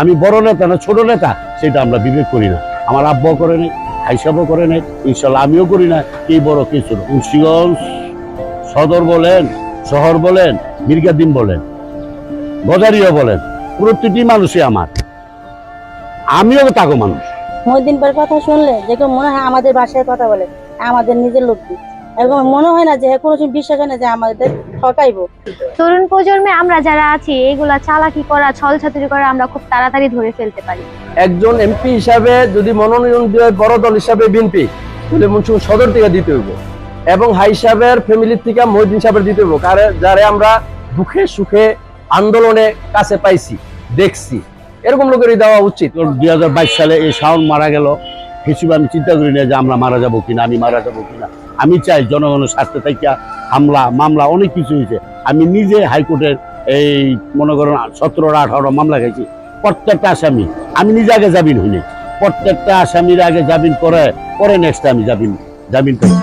আমি বড় নেতা না ছোট নেতা, সেটা আমরা বিবেক করি না। আমার আব্বাও করে নাই হাইসাবও করে নাই, ইনশাল্লাহ আমিও করি না। কে বড় কে ছোট মুন্সিগঞ্জ সদর বলেন, শহর বলেন মির্গাদিন বলেন গজারিও বলেন, প্রতিটি মানুষই আমার। আমিও তাকে মানুষ। মহিদিন পর কথা শুনলে দেখো মনে হয় আমাদের ভাষায় কথা বলে, আমাদের নিজের লোকটি এরকম মনে হয় না যে কোনো বিশ্বাস হয় না যে আমাদের ঠকাইবো। তরুণ প্রজন্মে আমরা যারা আছি এইগুলা চালাকি করা ছল ছাতুরি করা আমরা খুব তাড়াতাড়ি ধরে ফেলতে পারি। একজন এমপি হিসাবে যদি মনোনয়ন দেয় বড় দল হিসাবে বিএনপি তাহলে মুন্সিগঞ্জ সদর থেকে দিতে হইব। এবং হাই সাহেবের ফ্যামিলির থেকে মহিদিন সাহেবের দিতে হইব কারে যারে আমরা দুঃখে সুখে আন্দোলনে কাছে পাইছি দেখছি। এরকম লোকেরই দেওয়া উচিত। দুই হাজার বাইশ সালে এই শাওন মারা গেল হিসেবে আমি চিন্তা করি না যে আমরা মারা যাব কিনা আমি মারা যাব কিনা। আমি চাই জনগণের স্বাস্থ্য থেকে হামলা, মামলা, অনেক কিছু হয়েছে আমি নিজে হাইকোর্টের এই, মনে করেন সতেরো আঠারো মামলা খাইছি। প্রত্যেকটা আসামি, আমি নিজে আগে জামিন হইনি। প্রত্যেকটা আসামির আগে জামিন করে, পরে নেক্সট আমি জামিন জামিন করি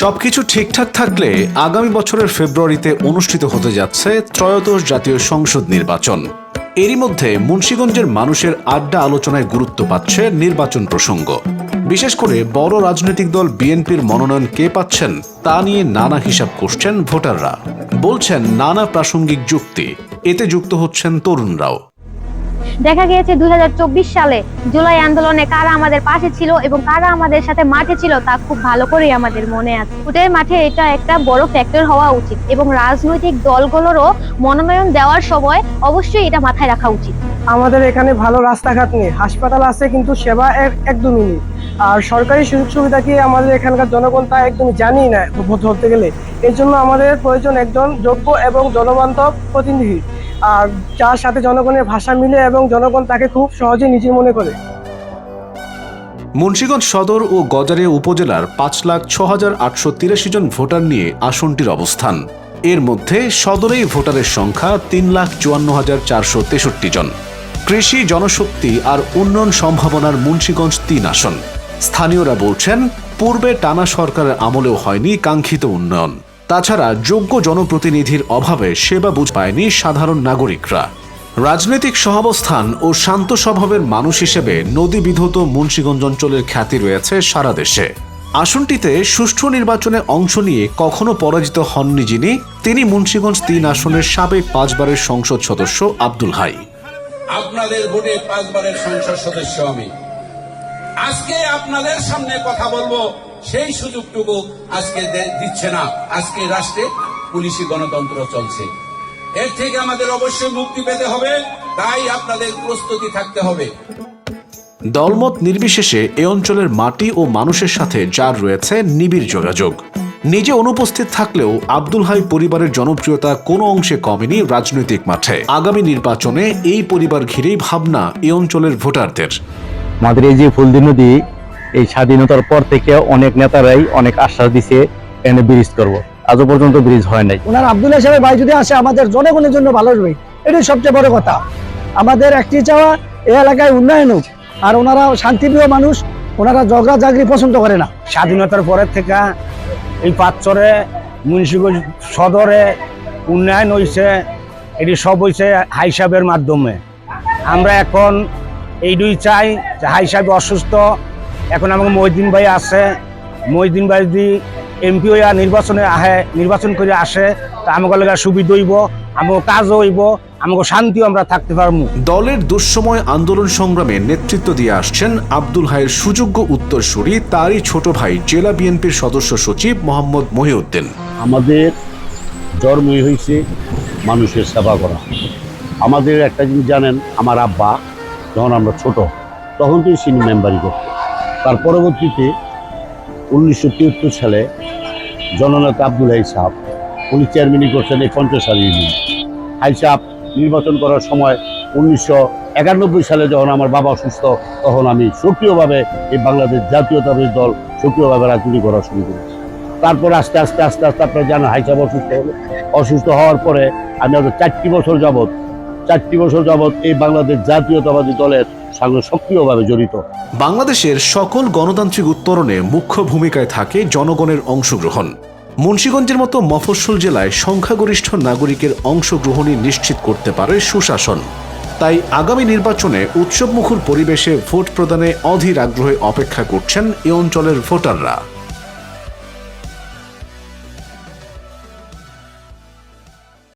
সবকিছু ঠিকঠাক থাকলে আগামী বছরের ফেব্রুয়ারিতে অনুষ্ঠিত হতে যাচ্ছে ত্রয়োদশ জাতীয় সংসদ নির্বাচন। এরই মধ্যে মুন্সীগঞ্জের মানুষের আড্ডা আলোচনায় গুরুত্ব পাচ্ছে নির্বাচন প্রসঙ্গ। বিশেষ করে বড় রাজনৈতিক দল বিএনপির মনোনয়ন কে পাচ্ছেন তা নিয়ে নানা হিসাব করছেন ভোটাররা। বলছেন নানা প্রাসঙ্গিক যুক্তি এতে যুক্ত হচ্ছেন তরুণরাও। দেখা গিয়েছে দুই হাজার চব্বিশ সালে জুলাই আন্দোলনে কারা আমাদের পাশে ছিল এবং কারা আমাদের সাথে মাঠে ছিল তা খুব ভালো করেই আমাদের মনে আছে। ভোটের মাঠে এটা একটা বড় ফ্যাক্টর হওয়া উচিত এবং রাজনৈতিক দলগুলোরও মনোনয়ন দেওয়ার সময় অবশ্যই এটা মাথায় রাখা উচিত। আমাদের এখানে ভালো রাস্তাঘাট নেই হাসপাতাল আছে কিন্তু সেবা এক- একদমই নেই। আর সরকারি সুযোগ সুবিধা কি আমাদের এখানকার জনগণ তা একদম জানি না ধরতে গেলে? এর জন্য আমাদের প্রয়োজন একজন যোগ্য এবং জনবান্ধব প্রতিনিধি। আর যার সাথে জনগণের ভাষা মিলে এবং জনগণ তাকে খুব সহজে নিজের মনে করে। মুন্সিগঞ্জ সদর ও গজারিয়া উপজেলার পাঁচ লাখ ছ হাজার আটশো তিরাশি জন ভোটার নিয়ে আসনটির অবস্থান। এর মধ্যে সদরেই ভোটারের সংখ্যা তিন লাখ চুয়ান্ন হাজার চারশো তেষট্টি জন। কৃষি, জনশক্তি আর উন্নয়ন সম্ভাবনার মুন্সিগঞ্জ তিন আসন। স্থানীয়রা বলছেন, পূর্বে টানা সরকারের আমলেও হয়নি কাঙ্ক্ষিত উন্নয়ন। তাছাড়া যোগ্য জনপ্রতিনিধির অভাবে সেবা বুঝ পায়নি সাধারণ নাগরিকরা। রাজনৈতিক সহাবস্থান ও শান্ত স্বভাবের মানুষ হিসেবে নদী বিধৌত মুন্সিগঞ্জ অঞ্চলের খ্যাতি রয়েছে সারা দেশে। আসনটিতে সুষ্ঠু নির্বাচনে অংশ নিয়ে কখনো পরাজিত হননি যিনি, তিনি মুন্সিগঞ্জ তিন আসনের সাবেক পাঁচবারের সংসদ সদস্য আব্দুল হাই। আপনাদের ভোটে পাঁচবারের সংসদ সদস্য আমি। আজকে আপনাদের সামনে কথা বলব। সেই সুযোগটুকু আজকে দিচ্ছে না। আজকে রাষ্ট্রে পুলিশি গণতন্ত্র চলছে। এর থেকে আমাদের অবশ্যই মুক্তি পেতে হবে, তাই আপনাদের প্রস্তুতি থাকতে হবে। দলমত নির্বিশেষে এ অঞ্চলের মাটি ও মানুষের সাথে যার রয়েছে নিবিড় যোগাযোগ। নিজে অনুপস্থিত থাকলেও আব্দুল হাই পরিবারের জনপ্রিয়তা কোনো অংশে কমেনি রাজনৈতিক মাঠে। আগামী নির্বাচনে এই পরিবার ঘিরেই ভাবনা এ অঞ্চলের ভোটারদের। আমাদের এই যে ফুলদি নদী এই স্বাধীনতার পর থেকে অনেক নেতারাই অনেক আশ্বাস দিছে এনে ব্রিজ করব। আজও পর্যন্ত ব্রিজ হয় নাই। ওনার আব্দুল্লাহ সাহেব ভাই যদি আসে আমাদের জনগণের জন্য ভালো হবে। এটাই সবচেয়ে বড় কথা। আমাদের একটি চাওয়া এই এলাকায় উন্নয়ন হোক। আর ওনারা শান্তিপ্রিয় মানুষ ওনারা ঝগড়া জাগরি পছন্দ করে না। স্বাধীনতার পরের থেকে এই পাঁচরে মুন্সিগঞ্জ সদরে উন্নয়ন হয়েছে এটি সব হয়েছে হাই সাহেবের মাধ্যমে। আমরা এখন এইটুই চাই যে হাই সাহেব অসুস্থ। এখন আমাকে মহিদিন ভাই আছে। মহিদিন ভাই যদি এমপি হইয়া নির্বাচনে আহে নির্বাচন করে আসে তা আমাকে লেগে সুবিধা হইব আমাকে কাজও হইব আমাকে শান্তিও আমরা থাকতে পারব দলের দুঃসময় আন্দোলন সংগ্রামে নেতৃত্ব দিয়ে আসছেন আব্দুল হাইয়ের সুযোগ্য উত্তরসূরি তারই ছোট ভাই জেলা বিএনপির সদস্য সচিব মোহাম্মদ মহিউদ্দিন। আমাদের জন্মই হয়েছে মানুষের সেবা করা। আমাদের একটা জিনিস জানেন আমার আব্বা যখন আমরা ছোট, তখন থেকে সিনি মেম্বারি করত। তার পরবর্তীতে উনিশশো তিয়াত্তর সালে জননেতা আব্দুল হাই সাহ, উনি চেয়ারম্যানই করছেন এই পঞ্চসালী ইউনিয়ন হাই সাহ নির্বাচন করার সময় উনিশশো একানব্বই সালে যখন আমার বাবা অসুস্থ, তখন আমি সক্রিয়ভাবে এই বাংলাদেশ জাতীয়তাবাদী দল সক্রিয়ভাবে রাজনীতি করা শুরু করেছি। তারপরে আস্তে আস্তে আস্তে আস্তে আপনারা জানেন হাইসাব অসুস্থ হলো। অসুস্থ হওয়ার পরে আমি আরও চারটি বছর যাবৎ চারটি বছর যাবৎ এই বাংলাদেশ জাতীয়তাবাদী দলের সঙ্গে সক্রিয়ভাবে জড়িত। বাংলাদেশের সকল গণতান্ত্রিক উত্তরণে মুখ্য ভূমিকায় থাকে জনগণের অংশগ্রহণ। মুন্সীগঞ্জের মতো মফস্বল জেলায় সংখ্যাগরিষ্ঠ নাগরিকের অংশগ্রহণই নিশ্চিত করতে পারে সুশাসন। তাই আগামী নির্বাচনে উৎসবমুখর পরিবেশে ভোট প্রদানে অধীর আগ্রহে অপেক্ষা করছেন এ অঞ্চলের ভোটাররা।